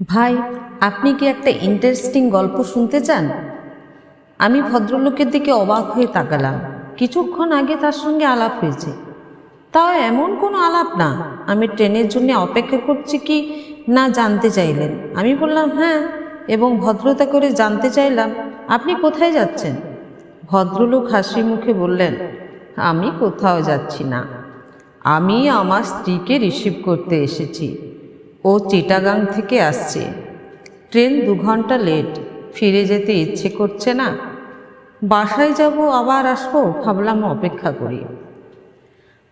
ভাই, আপনি কি একটা ইন্টারেস্টিং গল্প শুনতে চান? আমি ভদ্রলোকের দিকে অবাক হয়ে তাকালাম। কিছুক্ষণ আগে তার সঙ্গে আলাপ হয়েছে। তাও এমন কোনো আলাপ না। আমি ট্রেনের জন্য অপেক্ষা করছি কি না জানতে চাইলেন। আমি বললাম হ্যাঁ এবং ভদ্রতা করে জানতে চাইলাম, আপনি কোথায় যাচ্ছেন? ভদ্রলোক হাসি মুখে বললেন, আমি কোথাও যাচ্ছি না। আমি আমার স্ত্রীকে রিসিভ করতে এসেছি। ও চিটাগাং থেকে আসছে। ট্রেন দু ঘণ্টা লেট, ফিরে যেতে ইচ্ছে করছে না। বাসায় যাব, আবার আসব, ভাবলাম অপেক্ষা করি।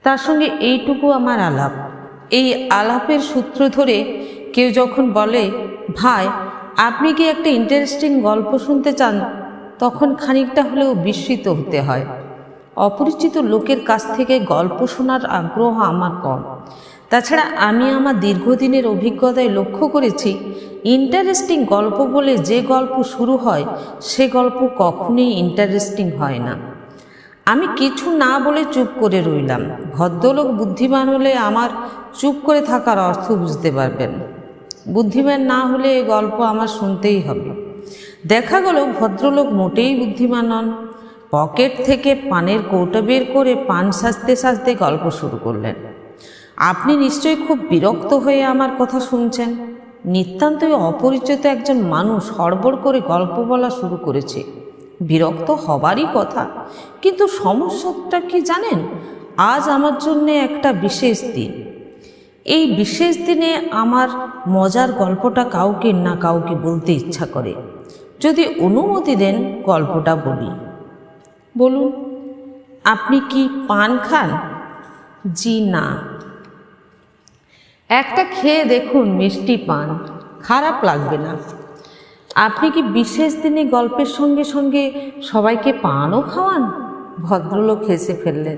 তার সঙ্গে এইটুকু আমার আলাপ। এই আলাপের সূত্র ধরে কেউ যখন বলে, ভাই, আপনি কি একটা ইন্টারেস্টিং গল্প শুনতে চান? তখন খানিকটা হলেও বিস্মিত হতে হয়। অপরিচিত লোকের কাছ থেকে গল্প শোনার আগ্রহ আমার কম। তাছাড়া আমি আমার দীর্ঘদিনের অভিজ্ঞতায় লক্ষ্য করেছি ইন্টারেস্টিং গল্প বলে যে গল্প শুরু হয়, সে গল্প কখনোই ইন্টারেস্টিং হয় না। আমি কিছু না বলে চুপ করে রইলাম। ভদ্রলোক বুদ্ধিমান হলে আমার চুপ করে থাকার অর্থ বুঝতে পারবেন। বুদ্ধিমান না হলে এ গল্প আমার শুনতেই হবে। দেখা গেল ভদ্রলোক মোটেই বুদ্ধিমান নন। পকেট থেকে পানের কৌটো বের করে পান সাজতে সাজতে গল্প শুরু করলেন। আপনি নিশ্চয়ই খুব বিরক্ত হয়ে আমার কথা শুনছেন। নিতান্তই অপরিচিত একজন মানুষ হড়বড় করে গল্প বলা শুরু করেছে। বিরক্ত হবারই কথা। কিন্তু সমস্যাটা কি জানেন? আজ আমার জন্য একটা বিশেষ দিন। এই বিশেষ দিনে আমার মজার গল্পটা কাউকে না কাউকে বলতে ইচ্ছা করে। যদি অনুমতি দেন গল্পটা বলি। বলুন। আপনি কি পান খান? জি না। একটা খেয়ে দেখুন মিষ্টি পান। খারাপ লাগবে না। আপনি কি বিশেষ দিনে গল্পের সঙ্গে সঙ্গে সবাইকে পানও খাওয়ান? ভদ্রলোক হেসে ফেললেন।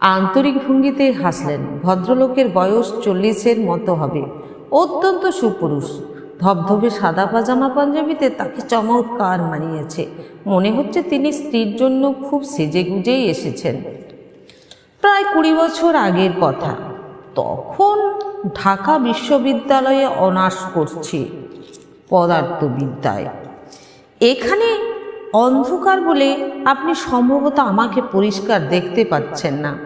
আন্তরিক ভঙ্গিতে হাসলেন। ভদ্রলোকের বয়স চল্লিশের মতো হবে। অত্যন্ত সুপুরুষ। ধবধবে সাদা পাজামা পাঞ্জাবিতে তাকে চমৎকার মানিয়েছে। মনে হচ্ছে তিনি স্ত্রীর জন্য খুব সেজে গুজেই এসেছেন। প্রায় কুড়ি বছর আগের কথা। তখন ঢাকা বিশ্ববিদ্যালয়ে অনার্স করছি পদার্থবিদ্যায়। এখানে অন্ধকার বলে আপনি সম্ভবত আমাকে পরিষ্কার দেখতে পাচ্ছেন না।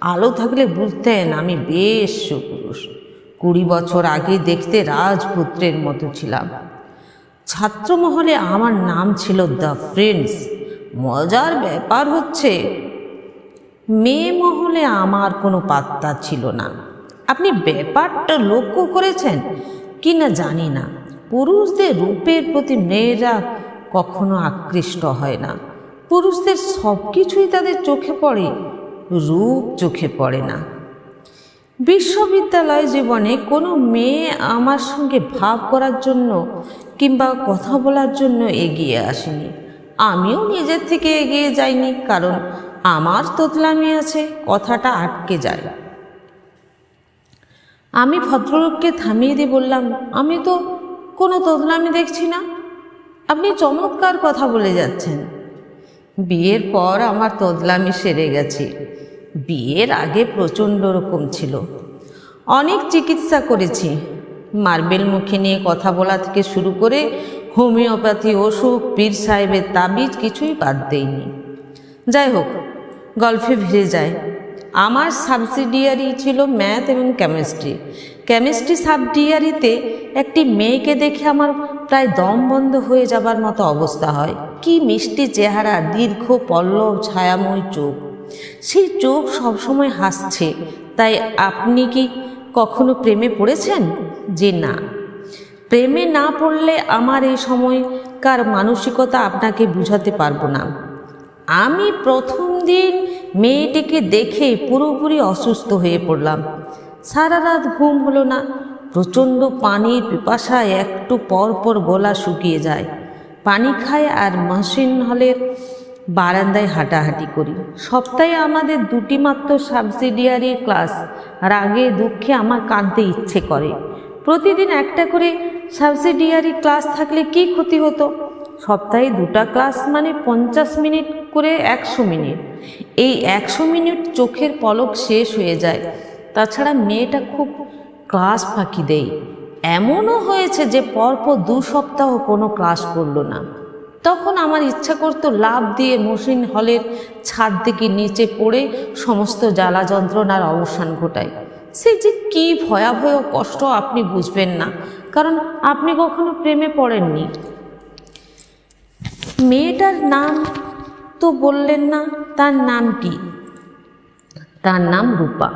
আলো থাকলে বুঝতেন আমি বেশ সুপুরুষ। কুড়ি বছর আগে দেখতে রাজপুত্রের মতো ছিলাম। ছাত্রমহলে আমার নাম ছিল দ্য ফ্রেন্ডস। মজার ব্যাপার হচ্ছে, মেয়ে মহলে আমার কোনো পাত্তা ছিল না। আপনি ব্যাপারটা লক্ষ্য করেছেন? কি না জানি না। পুরুষদের রূপের প্রতি মেয়েরা কখনো আকৃষ্ট হয় না। পুরুষদের সব কিছুই তাদের চোখে পড়ে, রূপ চোখে পড়ে না। বিশ্ববিদ্যালয় জীবনে কোনো মেয়ে আমার সঙ্গে ভাব করার জন্য কিংবা কথা বলার জন্য এগিয়ে আসেনি। আমিও নিজের থেকে এগিয়ে যাইনি, কারণ আমার তোতলামি আছে, কথাটা আটকে যায়। আমি ভদ্রলোককে থামিয়ে দিয়ে বললাম, আমি তো কোনো তোতলামি দেখছি না। আপনি চমৎকার কথা বলে যাচ্ছেন। বিয়ের পর আমার তোদলামি সেরে গেছে। বিয়ের আগে প্রচণ্ড রকম ছিল। অনেক চিকিৎসা করেছি। মার্বেল মুখে নিয়ে কথা বলা থেকে শুরু করে হোমিওপ্যাথি ওষুধ পীর সাহেবের তাবিজ কিছুই বাদ দেয়নি যাই হোক, গল্পে ভিড়ে যায় আমার সাবসিডিয়ারি ছিল ম্যাথ এবং কেমিস্ট্রি কেমিস্ট্রি সাবডিয়ারিতে একটি মেয়েকে দেখে আমার প্রায় দম বন্ধ হয়ে যাবার মতো অবস্থা হয়। কি মিষ্টি চেহারা, দীর্ঘ পল্লব, ছায়াময় চোখ। সেই চোখ সবসময় হাসছে। তাই আপনি কি কখনো প্রেমে পড়েছেন? যে না। প্রেমে না পড়লে আমার এই সময়কার মানসিকতা আপনাকে বুঝাতে পারব না। আমি প্রথম দিন মেয়েটিকে দেখে পুরোপুরি অসুস্থ হয়ে পড়লাম। সারা রাত ঘুম হলো না। প্রচণ্ড পানির পিপাসায় একটু পর পর গলা শুকিয়ে যায়। পানি খায় আর মাসিন হলের বারান্দায় হাঁটাহাঁটি করি। সপ্তাহে আমাদের দুটি মাত্র সাবসিডিয়ারি ক্লাস রাগে দুঃখে আমার কাঁদতে ইচ্ছে করে। প্রতিদিন একটা করে সাবসিডিয়ারি ক্লাস থাকলে কি ক্ষতি হতো? সপ্তাহে দুটা ক্লাস মানে পঞ্চাশ মিনিট করে একশো মিনিট। এই একশো মিনিট চোখের পলক শেষ হয়ে যায়। তাছাড়া মেয়েটা খুব ক্লাস ফাঁকি দেয়। এমনও হয়েছে যে পরপর দু সপ্তাহ কোনো ক্লাস করল না। তখন আমার ইচ্ছা করতো লাভ দিয়ে মসিন হলের ছাদ থেকে নিচে পড়ে সমস্ত জ্বালা যন্ত্রণার অবসান ঘটায়। সে যে কী ভয়াবহ কষ্ট আপনি বুঝবেন না, কারণ আপনি কখনো প্রেমে পড়েননি। মেয়েটার নাম তো বললেন না, তার নাম কি? তার নাম রূপা।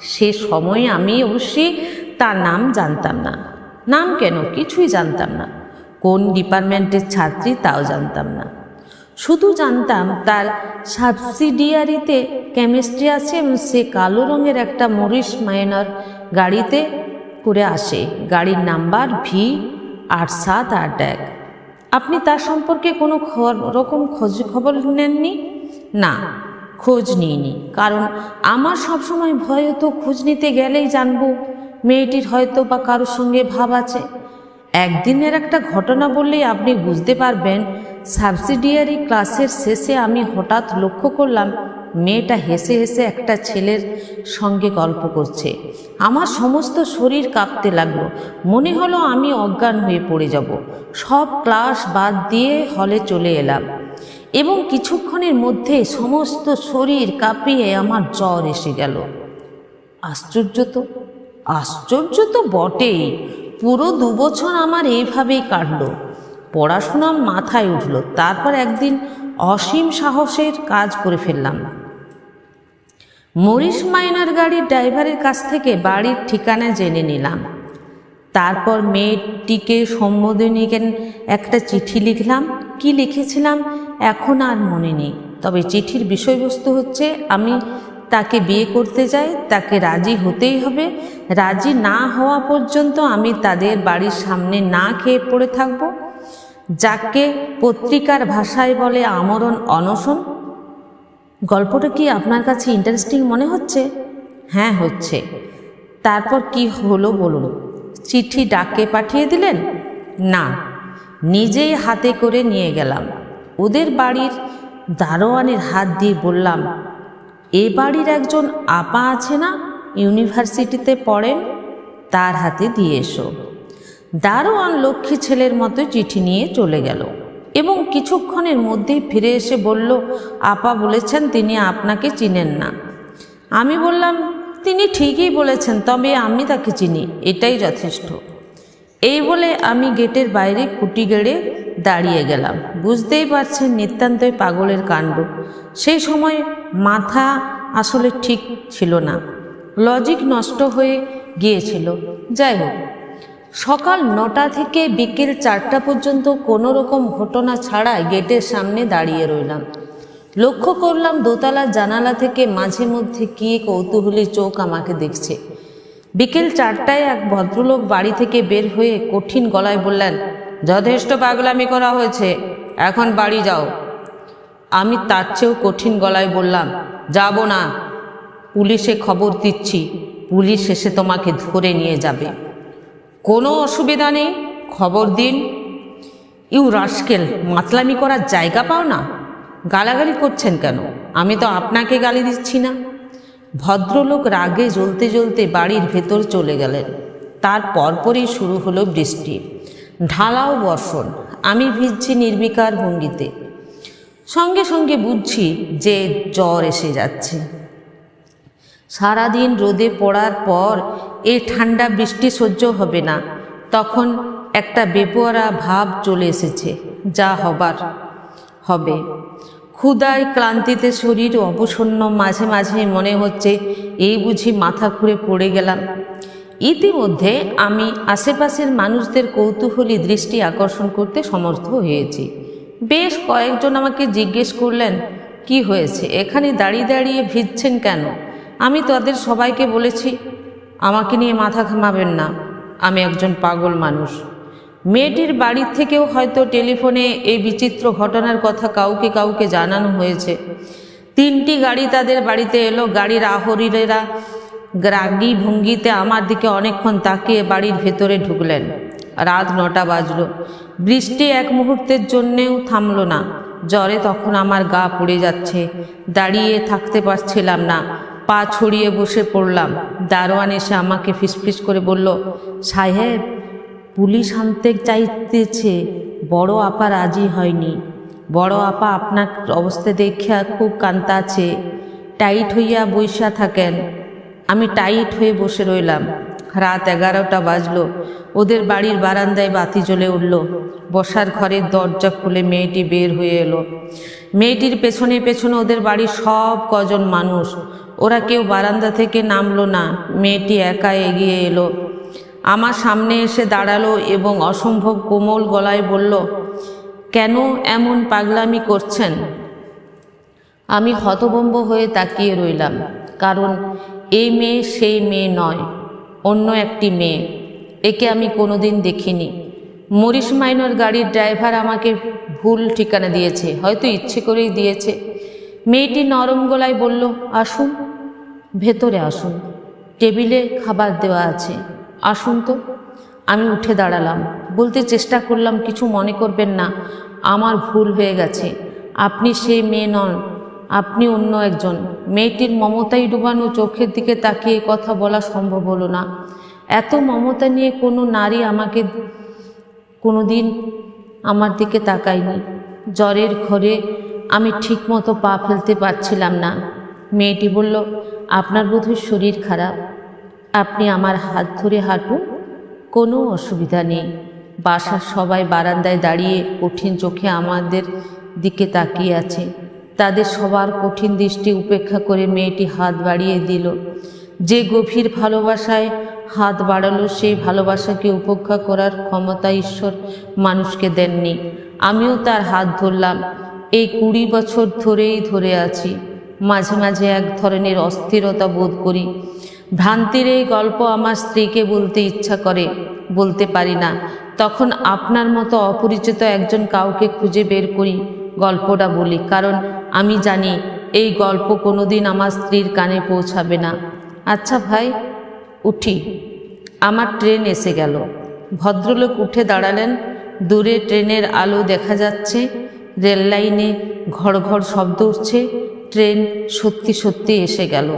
সে সময়ে আমি অবশ্যই তার নাম জানতাম না। নাম কেন? কিছুই জানতাম না। কোন ডিপার্টমেন্টের ছাত্রী তাও জানতাম না। শুধু জানতাম তার সাবসিডিয়ারিতে কেমিস্ট্রি আছে এবং সে কালো রঙের একটা মরিস মাইনর গাড়িতে করে আসে। গাড়ির নাম্বার ভি আট সাত আট এক। আপনি তার সম্পর্কে কোনো রকম খোঁজ খবর নেননি? না, খোঁজ নিইনি। কারণ আমার সবসময় ভয় হতো খোঁজ নিতে গেলেই জানব মেয়েটির হয়তো বা কারোর সঙ্গে ভাব আছে। একদিনের একটা ঘটনা বললেই আপনি বুঝতে পারবেন, সাবসিডিয়ারি ক্লাসের শেষে আমি হঠাৎ লক্ষ্য করলাম মেয়েটা হেসে হেসে একটা ছেলের সঙ্গে গল্প করছে। আমার সমস্ত শরীর কাঁপতে লাগল। মনে হলো আমি অজ্ঞান হয়ে পড়ে যাব। সব ক্লাস বাদ দিয়ে হলে চলে এলাম। এবং কিছুক্ষণের মধ্যে সমস্ত শরীর কাঁপিয়ে আমার জ্বর এসে গেল। আশ্চর্য তো আশ্চর্য তো বটেই। পুরো দু বছর আমার এইভাবেই কাটলো। পড়াশোনা মাথায় উঠল। তারপর একদিন অসীম সাহসের কাজ করে ফেললাম। মরিস মাইনার গাড়ির ড্রাইভারের কাছ থেকে বাড়ির ঠিকানা জেনে নিলাম। তারপর মেয়েটিকে সম্বোধনী একটা চিঠি লিখলাম। কি লিখেছিলাম? এখন আর মনে নেই। তবে চিঠির বিষয়বস্তু হচ্ছে, আমি তাকে বিয়ে করতে চাই তাকে রাজি হতেই হবে। রাজি না হওয়া পর্যন্ত আমি তাদের বাড়ির সামনে না খেয়ে পড়ে থাকব। যাকে পত্রিকার ভাষায় বলে আমরণ অনশন গল্পটা কি আপনার কাছে ইন্টারেস্টিং মনে হচ্ছে? হ্যাঁ হচ্ছে। তারপর কি হলো বলুন? চিঠি ডাকে পাঠিয়ে দিলেন? না, নিজেই হাতে করে নিয়ে গেলাম। ওদের বাড়ির দারোয়ানের হাত দিয়ে বললাম, এ বাড়ির একজন আপা আছে না? ইউনিভার্সিটিতে পড়েন? তার হাতে দিয়ে এসো। দারোয়ান লক্ষ্মী ছেলের মতো চিঠি নিয়ে চলে গেল। এবং কিছুক্ষণের মধ্যেই ফিরে এসে বলল, আপা বলেছেন তিনি আপনাকে চিনেন না। আমি বললাম, তিনি ঠিকই বলেছেন, তবে আমি তাকে চিনি, এটাই যথেষ্ট। এই বলে আমি গেটের বাইরে খুঁটি গেড়ে দাঁড়িয়ে গেলাম। বুঝতেই পারছেন নিতান্তই পাগলের কাণ্ড। সেই সময় মাথা আসলে ঠিক ছিল না। লজিক নষ্ট হয়ে গিয়েছিল। যাই হোক সকাল নটা থেকে বিকেল চারটা পর্যন্ত কোনো রকম ঘটনা ছাড়াই গেটের সামনে দাঁড়িয়ে রইলাম। লক্ষ্য করলাম দোতলার জানালা থেকে মাঝে মধ্যে কি কৌতূহলী চোখ আমাকে দেখছে। বিকেল চারটায় এক ভদ্রলোক বাড়ি থেকে বের হয়ে কঠিন গলায় বললেন, যথেষ্ট পাগলামি করা হয়েছে, এখন বাড়ি যাও। আমি তার চেয়েও কঠিন গলায় বললাম, যাব না, পুলিশে খবর দিচ্ছি, পুলিশ এসে তোমাকে ধরে নিয়ে যাবে। কোনো অসুবিধা নেই, খবর দিন। ইউ রাস্কেল, মাতলামি করার জায়গা পাও না? গালাগালি করছেন কেন? আমি তো আপনাকে গালি দিচ্ছি না। ভদ্রলোক রাগে জ্বলতে জ্বলতে বাড়ির ভেতর চলে গেলেন। তার পরপরই শুরু হলো বৃষ্টি। ঢালাও বর্ষণ। আমি ভিজছি নির্বিকার ভঙ্গিতে। সঙ্গে সঙ্গে বুঝছি যে জ্বর এসে যাচ্ছে। সারাদিন রোদে পড়ার পর এ ঠান্ডা বৃষ্টি সহ্য হবে না। তখন একটা বেপোয়ারা ভাব চলে এসেছে, যা হবার হবে। ক্ষুদায় ক্লান্তিতে শরীর অবসন্ন মাঝে মাঝে মনে হচ্ছে, এই বুঝি মাথা ঘুরে পড়ে গেলাম। ইতিমধ্যে আমি আশেপাশের মানুষদের কৌতূহলী দৃষ্টি আকর্ষণ করতে সমর্থ হয়েছি। বেশ কয়েকজন আমাকে জিজ্ঞেস করলেন, কি হয়েছে? এখানে দাঁড়িয়ে দাঁড়িয়ে ভিজছেন কেন? আমি তাদের সবাইকে বলেছি, আমাকে নিয়ে মাথা ঘামাবেন না। আমি একজন পাগল মানুষ। মেয়েটির বাড়ির থেকেও হয়তো টেলিফোনে এই বিচিত্র ঘটনার কথা কাউকে কাউকে জানানো হয়েছে। তিনটি গাড়ি তাদের বাড়িতে এলো। গাড়ির আহরিরেরা রাগি ভঙ্গিতে আমার দিকে অনেকক্ষণ তাকিয়ে বাড়ির ভেতরে ঢুকলেন। রাত নটা বাজলো। বৃষ্টি এক মুহূর্তের জন্যেও থামলো না। জ্বরে তখন আমার গা পুড়ে যাচ্ছে। দাঁড়িয়ে থাকতে পারছিলাম না। পা ছড়িয়ে বসে পড়লাম। দারোয়ান এসে আমাকে ফিসফিস করে বলল, সাহেব, পুলিশ আনতে চাইতেছে, বড় আপা রাজি হয়নি। বড় আপা আপনার অবস্থা দেখিয়া খুব কান্তাছে টাইট হইয়া বৈশা থাকেন। আমি টাইট হয়ে বসে রইলাম। রাত এগারোটা বাজলো। ওদের বাড়ির বারান্দায় বাতি জ্বলে উঠল। বসার ঘরের দরজা খুলে মেয়েটি বের হয়ে এলো। মেয়েটির পেছনে পেছনে ওদের বাড়ির সব কজন মানুষ। ওরা কেউ বারান্দা থেকে নামলো না। মেয়েটি একা এগিয়ে এলো। আমার সামনে এসে দাঁড়াল এবং অসম্ভব কোমল গলায় বলল, কেন এমন পাগলামি করছেন? আমি হতভম্ব হয়ে তাকিয়ে রইলাম, কারণ এই মেয়ে সেই মেয়ে নয়। অন্য একটি মেয়ে। একে আমি কোনোদিন দেখিনি। মরিস মাইনর গাড়ির ড্রাইভার আমাকে ভুল ঠিকানা দিয়েছে, হয়তো ইচ্ছে করেই দিয়েছে। মেয়েটি নরম গলায় বলল, আসুন, ভেতরে আসুন। টেবিলে খাবার দেওয়া আছে। আসুন তো। আমি উঠে দাঁড়ালাম। বলতে চেষ্টা করলাম, কিছু মনে করবেন না, আমার ভুল হয়ে গেছে। আপনি সেই মেয়ে নন আপনি অন্য একজন। মেয়েটির মমতাই ডুবানো চোখের দিকে তাকিয়ে কথা বলা সম্ভব হলো না। এত মমতা নিয়ে কোনো নারী আমাকে কোনো দিন আমার দিকে তাকায়নি। জ্বরের ঘরে আমি ঠিকমতো পা ফেলতে পারছিলাম না। মেয়েটি বলল, আপনার বোধহয় শরীর খারাপ। আপনি আমার হাত ধরে হাঁটুন। কোনো অসুবিধা নেই। বাসার সবাই বারান্দায় দাঁড়িয়ে কঠিন চোখে আমাদের দিকে তাকিয়ে আছে। তাদের সবার কঠিন দৃষ্টি উপেক্ষা করে মেয়েটি হাত বাড়িয়ে দিল। যে গভীর ভালোবাসায় হাত বাড়ালো, সেই ভালোবাসাকে উপেক্ষা করার ক্ষমতা ঈশ্বর মানুষকে দেননি। আমিও তার হাত ধরলাম। এই কুড়ি বছর ধরেই ধরে আছি। মাঝে মাঝে এক ধরনের অস্থিরতা বোধ করি। ভ্রান্তির এই গল্প আমার স্ত্রীকে বলতে ইচ্ছা করে, বলতে পারি না। তখন আপনার মতো অপরিচিত একজন কাউকে খুঁজে বের করি, গল্পটা বলি। কারণ আমি জানি এই গল্প কোনোদিন আমার স্ত্রীর কানে পৌঁছাবে না। আচ্ছা ভাই, উঠি। আমার ট্রেন এসে গেল। ভদ্রলোক উঠে দাঁড়ালেন। দূরে ট্রেনের আলো দেখা যাচ্ছে। রেল লাইনে ঘর ঘড় শব্দ উঠছে। ট্রেন সত্যি সত্যি এসে গেল।